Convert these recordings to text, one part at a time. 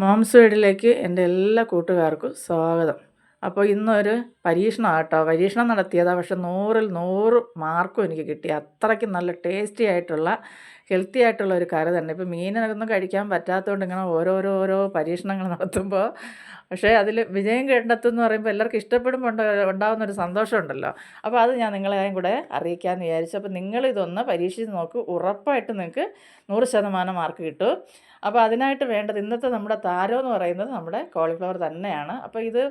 Moms വീടിലേക്ക് എന്റെ എല്ലാ കൂട്ടുകാർക്കും സ്വാഗതം. അപ്പോൾ ഇന്നൊരു പരീക്ഷണം ആട്ടോ. പരീക്ഷണം നടത്തിയതാണ് പക്ഷെ നൂറിൽ നൂറ് മാർക്കും എനിക്ക് കിട്ടി. അത്രയ്ക്ക് നല്ല ടേസ്റ്റി ആയിട്ടുള്ള ഹെൽത്തി ആയിട്ടുള്ള ഒരു കറി തന്നെ. ഇപ്പോൾ മീനൊന്നും കഴിക്കാൻ പറ്റാത്തതുകൊണ്ട് ഇങ്ങനെ ഓരോരോ ഓരോ പരീക്ഷണങ്ങൾ നടത്തുമ്പോൾ പക്ഷേ അതിൽ വിജയം കണ്ടെത്തുമെന്ന് പറയുമ്പോൾ എല്ലാവർക്കും ഇഷ്ടപ്പെടുമ്പോൾ ഉണ്ടാകുന്ന ഒരു സന്തോഷമുണ്ടല്ലോ. അപ്പോൾ അത് ഞാൻ നിങ്ങളെയും കൂടെ അറിയിക്കാമെന്ന് വിചാരിച്ചു. അപ്പോൾ നിങ്ങളിതൊന്ന് പരീക്ഷിച്ച് നോക്ക്. ഉറപ്പായിട്ട് നിങ്ങൾക്ക് നൂറ് ശതമാനം മാർക്ക് കിട്ടും. അപ്പോൾ അതിനായിട്ട് വേണ്ടത് ഇന്നത്തെ നമ്മുടെ താരം എന്ന് പറയുന്നത് നമ്മുടെ കോളിഫ്ലവർ തന്നെയാണ്. അപ്പോൾ ഇത്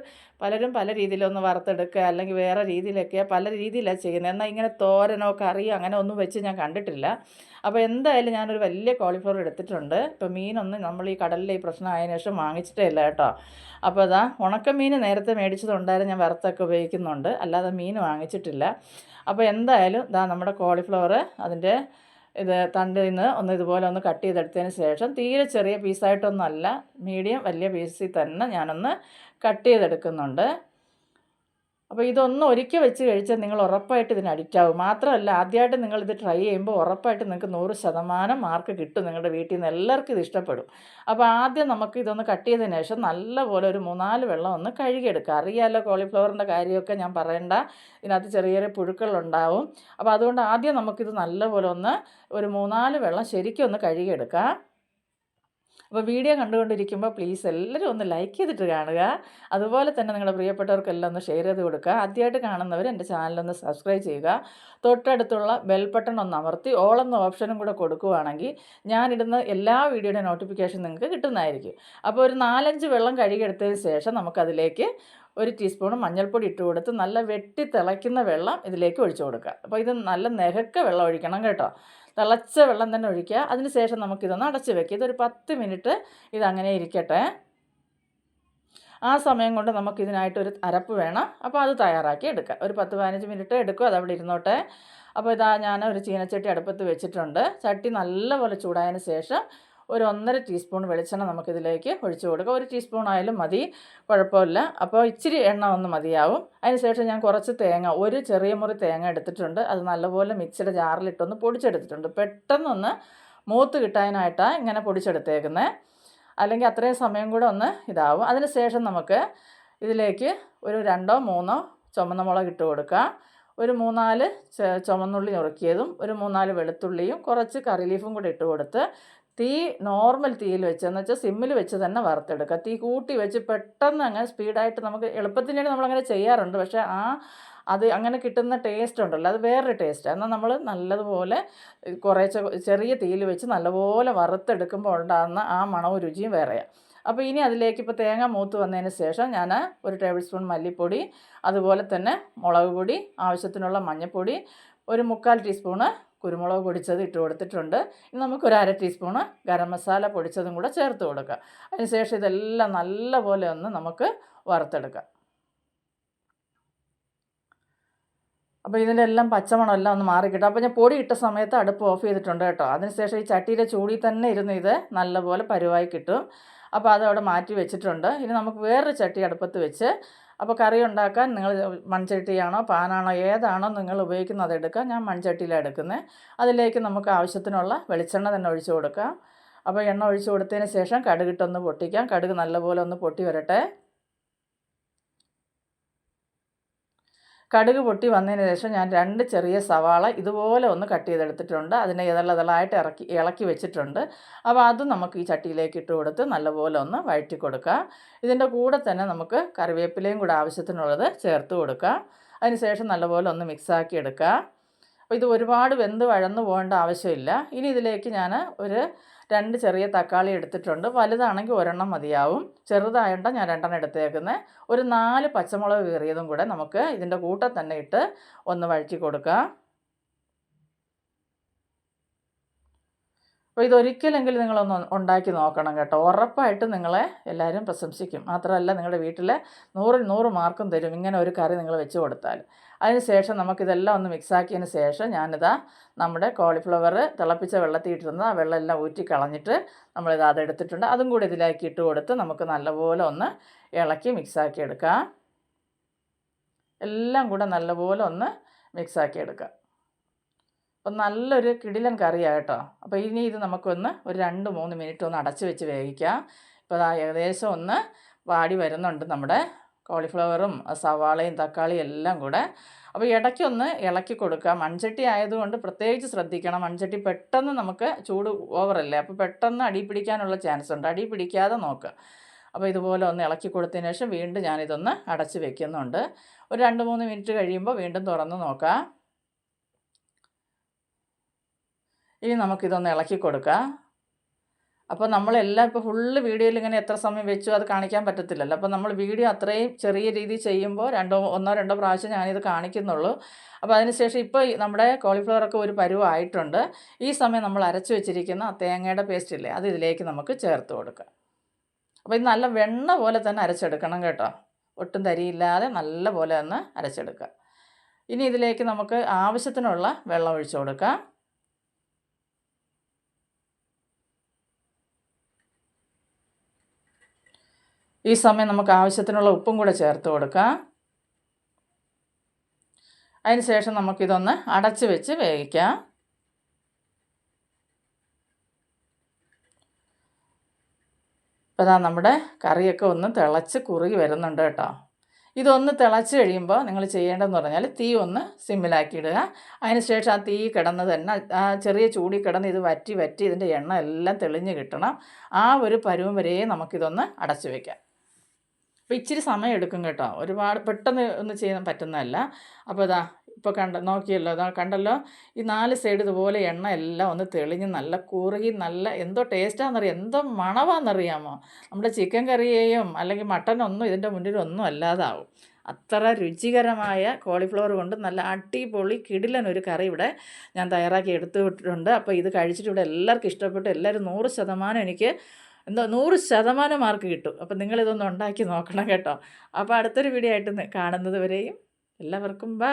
പലരും പല രീതിയിലൊന്ന് വറുത്തെടുക്കുക അല്ലെങ്കിൽ വേറെ രീതിയിലൊക്കെ പല രീതിയിലാണ് ചെയ്യുന്നത്. എന്നാൽ ഇങ്ങനെ തോരനോ കറിയോ അങ്ങനെ ഒന്നും വെച്ച് ഞാൻ കണ്ടിട്ടില്ല. അപ്പോൾ എന്തായാലും ഞാനൊരു വലിയ കോളിഫ്ലവർ എടുത്തിട്ടുണ്ട്. ഇപ്പോൾ മീനൊന്നും നമ്മൾ ഈ കടലിലെ ഈ പ്രശ്നം ആയതിനു ശേഷം വാങ്ങിച്ചിട്ടേ ഇല്ല കേട്ടോ. അപ്പോൾ അതാ ഉണക്കമീൻ നേരത്തെ മേടിച്ചതുണ്ടായിരുന്നു ഞാൻ വറുത്തൊക്കെ ഉപയോഗിക്കുന്നുണ്ട്. അല്ലാതെ മീൻ വാങ്ങിച്ചിട്ടില്ല. അപ്പോൾ എന്തായാലും ഇതാ നമ്മുടെ കോളിഫ്ലവർ അതിന്റെ ഇത് തണ്ടിൽ നിന്ന് ഒന്ന് ഇതുപോലെ ഒന്ന് കട്ട് ചെയ്തെടുത്തതിന് ശേഷം തീരെ ചെറിയ പീസായിട്ടൊന്നുമല്ല മീഡിയം വലിയ പീസിൽ തന്നെ ഞാനൊന്ന് കട്ട് ചെയ്തെടുക്കുന്നുണ്ട്. അപ്പോൾ ഇതൊന്നും ഒരിക്കൽ വെച്ച് കഴിച്ചാൽ നിങ്ങൾ ഉറപ്പായിട്ട് ഇതിന് അഡിക്റ്റ് ആവും. മാത്രമല്ല ആദ്യമായിട്ട് നിങ്ങൾ ഇത് ട്രൈ ചെയ്യുമ്പോൾ ഉറപ്പായിട്ട് നിങ്ങൾക്ക് നൂറ് ശതമാനം മാർക്ക് കിട്ടും നിങ്ങളുടെ വീട്ടിൽ നിന്ന്. എല്ലാവർക്കും ഇത് ഇഷ്ടപ്പെടും. അപ്പോൾ ആദ്യം നമുക്ക് ഇതൊന്ന് കട്ട് ചെയ്തതിന് ശേഷം നല്ലപോലെ ഒരു മൂന്നാൽ വെള്ളം ഒന്ന് കഴുകിയെടുക്കുക. അറിയാമല്ലോ കോളിഫ്ലവറിന്റെ കാര്യമൊക്കെ ഞാൻ പറയണ്ട. ഇതിനകത്ത് ചെറിയ ചെറിയ പുഴുക്കളുണ്ടാവും അപ്പോൾ അതുകൊണ്ട് ആദ്യം നമുക്കിത് നല്ലപോലെ ഒന്ന് ഒരു മൂന്നാൽ വെള്ളം ശരിക്കും ഒന്ന് കഴുകിയെടുക്കാം അപ്പോൾ വീഡിയോ കണ്ടുകൊണ്ടിരിക്കുമ്പോൾ പ്ലീസ് എല്ലാവരും ഒന്ന് ലൈക്ക് ചെയ്തിട്ട് കാണുക. അതുപോലെ തന്നെ നിങ്ങളുടെ പ്രിയപ്പെട്ടവർക്കെല്ലാം ഒന്ന് ഷെയർ ചെയ്ത് കൊടുക്കുക. ആദ്യമായിട്ട് കാണുന്നവർ എന്റെ ചാനലൊന്ന് സബ്സ്ക്രൈബ് ചെയ്യുക. തൊട്ടടുത്തുള്ള ബെൽ ബട്ടൺ ഒന്ന് അമർത്തി ഓൾ എന്ന ഓപ്ഷനും കൂടെ കൊടുക്കുകയാണെങ്കിൽ ഞാനിടുന്ന എല്ലാ വീഡിയോയുടെ നോട്ടിഫിക്കേഷൻ നിങ്ങൾക്ക് കിട്ടുന്നതായിരിക്കും. അപ്പോൾ ഒരു നാലഞ്ച് വെള്ളം കഴുകിയെടുത്തതിന് ശേഷം നമുക്കതിലേക്ക് ഒരു ടീസ്പൂൺ മഞ്ഞൾപ്പൊടി ഇട്ട് കൊടുത്ത് നല്ല വെട്ടി തിളയ്ക്കുന്ന വെള്ളം ഇതിലേക്ക് ഒഴിച്ചു കൊടുക്കുക. അപ്പോൾ ഇത് നല്ല നെഹക്ക വെള്ളം ഒഴിക്കണം കേട്ടോ. തിളച്ച വെള്ളം തന്നെ ഒഴിക്കുക. അതിന് ശേഷം നമുക്കിതൊന്ന് അടച്ച് വെക്കുക. ഇതൊരു പത്ത് മിനിറ്റ് ഇതങ്ങനെ ഇരിക്കട്ടെ. ആ സമയം കൊണ്ട് നമുക്കിതിനായിട്ടൊരു അരപ്പ് വേണം. അപ്പോൾ അത് തയ്യാറാക്കി എടുക്കുക. ഒരു പത്ത് പതിനഞ്ച് മിനിറ്റ് എടുക്കും. അതവിടെ ഇരുന്നോട്ടെ. അപ്പോൾ ഇതാ ഞാൻ ഒരു ചീനച്ചട്ടി അടുപ്പത്ത് വെച്ചിട്ടുണ്ട്. ചട്ടി നല്ലപോലെ ചൂടായതിന് ശേഷം ഒരു ഒന്നര ടീസ്പൂൺ വെളിച്ചെണ്ണ നമുക്കിതിലേക്ക് ഒഴിച്ചു കൊടുക്കുക ഒരു ടീസ്പൂൺ ആയാലും മതി കുഴപ്പമില്ല. അപ്പോൾ ഇച്ചിരി എണ്ണ ഒന്ന് മതിയാവും. അതിനുശേഷം ഞാൻ കുറച്ച് തേങ്ങ ഒരു ചെറിയ മുറി തേങ്ങ എടുത്തിട്ടുണ്ട്. അത് നല്ലപോലെ മിക്സിയുടെ ജാറിലിട്ടൊന്ന് പൊടിച്ചെടുത്തിട്ടുണ്ട്. പെട്ടെന്നൊന്ന് മൂത്ത് കിട്ടാനായിട്ടാണ് ഇങ്ങനെ പൊടിച്ചെടുത്തേക്കുന്നത് അല്ലെങ്കിൽ അത്രയും സമയം കൂടെ ഒന്ന് ഇതാവും. അതിനുശേഷം നമുക്ക് ഇതിലേക്ക് ഒരു രണ്ടോ മൂന്നോ ചുമന്ന മുളക് ഇട്ട് കൊടുക്കുക ഒരു മൂന്നാൽ ചുമന്നുള്ളി നുറുക്കിയതും ഒരു മൂന്നാൽ വെളുത്തുള്ളിയും കുറച്ച് കറി ലീഫും കൂടി ഇട്ട് കൊടുത്ത് തീ നോർമൽ തീയിൽ വെച്ച് എന്ന് വെച്ചാൽ സിമ്മിൽ വെച്ച് തന്നെ വറുത്തെടുക്കുക. തീ കൂട്ടി വെച്ച് പെട്ടെന്ന് അങ്ങനെ സ്പീഡായിട്ട് നമുക്ക് എളുപ്പത്തിന് വേണ്ടി നമ്മളങ്ങനെ ചെയ്യാറുണ്ട്. പക്ഷേ ആ അത് അങ്ങനെ കിട്ടുന്ന ടേസ്റ്റ് ഉണ്ടല്ലോ അത് വേറൊരു ടേസ്റ്റാണ് എന്നാൽ നമ്മൾ നല്ലതുപോലെ കുറേ ചെറിയ തീയിൽ വെച്ച് നല്ലപോലെ വറുത്തെടുക്കുമ്പോൾ ഉണ്ടാകുന്ന ആ മണവും രുചിയും വേറെയാണ് അപ്പോൾ ഇനി അതിലേക്ക് ഇപ്പോൾ തേങ്ങ മൂത്ത് വന്നതിന് ശേഷം ഞാൻ ഒരു ടേബിൾ സ്പൂൺ മല്ലിപ്പൊടി അതുപോലെ തന്നെ മുളക് പൊടി ആവശ്യത്തിനുള്ള മഞ്ഞൾപ്പൊടി ഒരു മുക്കാൽ ടീസ്പൂണ് കുരുമുളക് പൊടിച്ചത് ഇട്ട് കൊടുത്തിട്ടുണ്ട്. ഇനി നമുക്കൊരു അര ടീസ്പൂണ് ഗരം മസാല പൊടിച്ചതും കൂടെ ചേർത്ത് കൊടുക്കുക അതിനുശേഷം ഇതെല്ലാം നല്ലപോലെ ഒന്ന് നമുക്ക് വറുത്തെടുക്കാം. അപ്പോൾ ഇതിന്റെ എല്ലാം പച്ചമണം എല്ലാം ഒന്ന് മാറിക്കിട്ടും. അപ്പോൾ ഞാൻ പൊടി ഇട്ട സമയത്ത് അടുപ്പ് ഓഫ് ചെയ്തിട്ടുണ്ട് കേട്ടോ. അതിനുശേഷം ഈ ചട്ടിയിലെ ചൂടിൽ തന്നെ ഇരുന്ന് ഇത് നല്ലപോലെ പരുവായി കിട്ടും. അപ്പോൾ അതവിടെ മാറ്റി വെച്ചിട്ടുണ്ട്. ഇനി നമുക്ക് വേറൊരു ചട്ടി അടുപ്പത്ത് വെച്ച് അപ്പോൾ കറി ഉണ്ടാക്കാൻ നിങ്ങൾ മൺചട്ടിയാണോ പാനാണോ ഏതാണോ നിങ്ങൾ ഉപയോഗിക്കുന്നത് അതെടുക്കുക ഞാൻ മൺചട്ടിയിലാണ് എടുക്കുന്നത്. അതിലേക്ക് നമുക്ക് ആവശ്യത്തിനുള്ള വെളിച്ചെണ്ണ തന്നെ ഒഴിച്ചു കൊടുക്കാം. അപ്പോൾ എണ്ണ ഒഴിച്ചു കൊടുത്തതിന് ശേഷം കടുകിട്ടൊന്ന് പൊട്ടിക്കാം. കടുക് നല്ലപോലെ ഒന്ന് പൊട്ടി വരട്ടെ. കടുക് പൊട്ടി വന്നതിന് ശേഷം ഞാൻ രണ്ട് ചെറിയ സവാള ഇതുപോലെ ഒന്ന് കട്ട് ചെയ്തെടുത്തിട്ടുണ്ട്. അതിനെ ഇതളതളായിട്ട് ഇറക്കി ഇളക്കി വെച്ചിട്ടുണ്ട്. അപ്പോൾ അത് നമുക്ക് ഈ ചട്ടിയിലേക്ക് ഇട്ട് കൊടുത്ത് നല്ലപോലെ ഒന്ന് വഴറ്റി കൊടുക്കുക ഇതിന്റെ കൂടെ തന്നെ നമുക്ക് കറിവേപ്പിലയും കൂടെ ആവശ്യത്തിനുള്ളത് ചേർത്ത് കൊടുക്കുക അതിനുശേഷം നല്ലപോലെ ഒന്ന് മിക്സാക്കി എടുക്കുക അപ്പോൾ ഇത് ഒരുപാട് വെന്ത് വഴന്ന് പോകേണ്ട ആവശ്യമില്ല. ഇനി ഇതിലേക്ക് ഞാൻ ഒരു രണ്ട് ചെറിയ തക്കാളി എടുത്തിട്ടുണ്ട്. വലുതാണെങ്കിൽ ഒരെണ്ണം മതിയാവും. ചെറുതായതുകൊണ്ട് ഞാൻ രണ്ടെണ്ണം എടുത്തേക്കുന്നത് ഒരു നാല് പച്ചമുളക് കീറിയതും കൂടെ നമുക്ക് ഇതിന്റെ കൂട്ടം തന്നെ ഇട്ട് ഒന്ന് വഴറ്റി കൊടുക്കാം. അപ്പോൾ ഇതൊരിക്കലെങ്കിലും നിങ്ങളൊന്ന് ഉണ്ടാക്കി നോക്കണം കേട്ടോ. ഉറപ്പായിട്ട് നിങ്ങളെ എല്ലാവരും പ്രശംസിക്കും. മാത്രമല്ല നിങ്ങളുടെ വീട്ടിൽ നൂറിൽ നൂറ് മാർക്കും തരും ഇങ്ങനെ ഒരു കറി നിങ്ങൾ വെച്ച് കൊടുത്താൽ. അതിനുശേഷം നമുക്കിതെല്ലാം ഒന്ന് മിക്സാക്കിയതിന് ശേഷം ഞാനിതാ നമ്മുടെ കോളിഫ്ലവർ തിളപ്പിച്ച വെള്ളത്തിൽ ഇട്ടിരുന്ന ആ വെള്ളം എല്ലാം ഊറ്റി കളഞ്ഞിട്ട് നമ്മളിത് അതെടുത്തിട്ടുണ്ട് അതും കൂടി ഇതിലേക്ക് ഇട്ട് കൊടുത്ത് നമുക്ക് നല്ലപോലെ ഒന്ന് ഇളക്കി മിക്സാക്കി എടുക്കാം. എല്ലാം കൂടെ നല്ലപോലെ ഒന്ന് മിക്സാക്കി എടുക്കാം. അപ്പം നല്ലൊരു കിടിലൻ കറിയാണ് കേട്ടോ. അപ്പോൾ ഇനി ഇത് നമുക്കൊന്ന് ഒരു രണ്ട് മൂന്ന് മിനിറ്റ് ഒന്ന് അടച്ച് വെച്ച് വേവിക്കാം. ഇപ്പോൾ ദാ ഏകദേശം ഒന്ന് വാടി വരുന്നുണ്ട് നമ്മുടെ കോളിഫ്ലവറും സവാളയും തക്കാളിയും എല്ലാം കൂടെ. അപ്പോൾ ഇടയ്ക്കൊന്ന് ഇളക്കി കൊടുക്കുക മൺചട്ടി ആയതുകൊണ്ട് പ്രത്യേകിച്ച് ശ്രദ്ധിക്കണം. മൺചട്ടി പെട്ടെന്ന് നമുക്ക് ചൂട് ഓവറല്ലേ? അപ്പോൾ പെട്ടെന്ന് അടി പിടിക്കാനുള്ള ചാൻസ് ഉണ്ട്. അടി പിടിക്കാതെ നോക്കുക അപ്പോൾ ഇതുപോലെ ഒന്ന് ഇളക്കി കൊടുത്തതിന് ശേഷം വീണ്ടും ഞാനിതൊന്ന് അടച്ച് വെക്കുന്നുണ്ട്. ഒരു രണ്ട് മൂന്ന് മിനിറ്റ് കഴിയുമ്പോൾ വീണ്ടും തുറന്ന് നോക്കാം. ഇനി നമുക്കിതൊന്ന് ഇളക്കി കൊടുക്കാം. അപ്പോൾ നമ്മളെല്ലാം ഇപ്പോൾ ഫുള്ള് വീഡിയോയിൽ ഇങ്ങനെ എത്ര സമയം വെച്ചു അത് കാണിക്കാൻ പറ്റത്തില്ലല്ലോ. അപ്പോൾ നമ്മൾ വീഡിയോ അത്രയും ചെറിയ രീതിയിൽ ചെയ്യുമ്പോൾ രണ്ടോ ഒന്നോ രണ്ടോ പ്രാവശ്യം ഞാനിത് കാണിക്കുന്നുള്ളൂ. അപ്പോൾ അതിനുശേഷം ഇപ്പോൾ നമ്മുടെ കോളിഫ്ലവറൊക്കെ ഒരു പരുവായിട്ടുണ്ട് ഈ സമയം നമ്മൾ അരച്ചു വെച്ചിരിക്കുന്ന തേങ്ങയുടെ പേസ്റ്റ് ഇല്ലേ അത് ഇതിലേക്ക് നമുക്ക് ചേർത്ത് കൊടുക്കാം. അപ്പോൾ ഇത് നല്ല വെണ്ണ പോലെ തന്നെ അരച്ചെടുക്കണം കേട്ടോ. ഒട്ടും തരിയില്ലാതെ നല്ല പോലെ തന്നെ അരച്ചെടുക്കുക ഇനി ഇതിലേക്ക് നമുക്ക് ആവശ്യത്തിനുള്ള വെള്ളം ഒഴിച്ചു കൊടുക്കാം. ഈ സമയം നമുക്ക് ആവശ്യത്തിനുള്ള ഉപ്പും കൂടെ ചേർത്ത് കൊടുക്കാം. അതിന് ശേഷം നമുക്കിതൊന്ന് അടച്ച് വെച്ച് വേവിക്കാം. ഇപ്പോൾ ഇതാ നമ്മുടെ കറിയൊക്കെ ഒന്ന് തിളച്ച് കുറുകി വരുന്നുണ്ട് കേട്ടോ. ഇതൊന്ന് തിളച്ച് കഴിയുമ്പോൾ നിങ്ങൾ ചെയ്യേണ്ടതെന്ന് പറഞ്ഞാൽ തീ ഒന്ന് സിമ്മിലാക്കിയിടുക അതിന് ശേഷം ആ തീ കിടന്ന് തന്നെ ആ ചെറിയ ചൂടി കിടന്ന് ഇത് വറ്റി വറ്റി ഇതിന്റെ എണ്ണ എല്ലാം തെളിഞ്ഞ് കിട്ടണം. ആ ഒരു പരുവം വരെയും നമുക്കിതൊന്ന് അടച്ചു വയ്ക്കാം അപ്പോൾ ഇച്ചിരി സമയം എടുക്കും കേട്ടോ. ഒരുപാട് പെട്ടെന്ന് ഒന്നും ചെയ്യാൻ പറ്റുന്നതല്ല. അപ്പോൾ ഇതാ ഇപ്പോൾ കണ്ട നോക്കിയല്ലോ അതാ കണ്ടല്ലോ? ഈ നാല് സൈഡ് ഇതുപോലെ എണ്ണ എല്ലാം ഒന്ന് തെളിഞ്ഞ് നല്ല കുറുകി നല്ല എന്തോ ടേസ്റ്റാണെന്നറിയാം എന്തോ മണവാണെന്നറിയാമോ? നമ്മുടെ ചിക്കൻ കറിയേയും അല്ലെങ്കിൽ മട്ടനൊന്നും ഇതിന്റെ മുന്നിൽ ഒന്നും അല്ലാതാവും. അത്ര രുചികരമായ കോളിഫ്ലവർ കൊണ്ട് നല്ല അടിപൊളി കിടിലൻ ഒരു കറി ഇവിടെ ഞാൻ തയ്യാറാക്കി എടുത്തു വിട്ടിട്ടുണ്ട് അപ്പോൾ ഇത് കഴിച്ചിട്ട് ഇവിടെ എല്ലാവർക്കും ഇഷ്ടപ്പെട്ടു. എല്ലാവരും നൂറ് ശതമാനം എനിക്ക് എന്തോ നൂറ് ശതമാനം മാർക്ക് കിട്ടും. അപ്പം നിങ്ങളിതൊന്ന് ഉണ്ടാക്കി നോക്കണം കേട്ടോ. അപ്പോൾ അടുത്തൊരു വീഡിയോ ആയിട്ട് കാണുന്നത് വരെയും എല്ലാവർക്കും ബാ.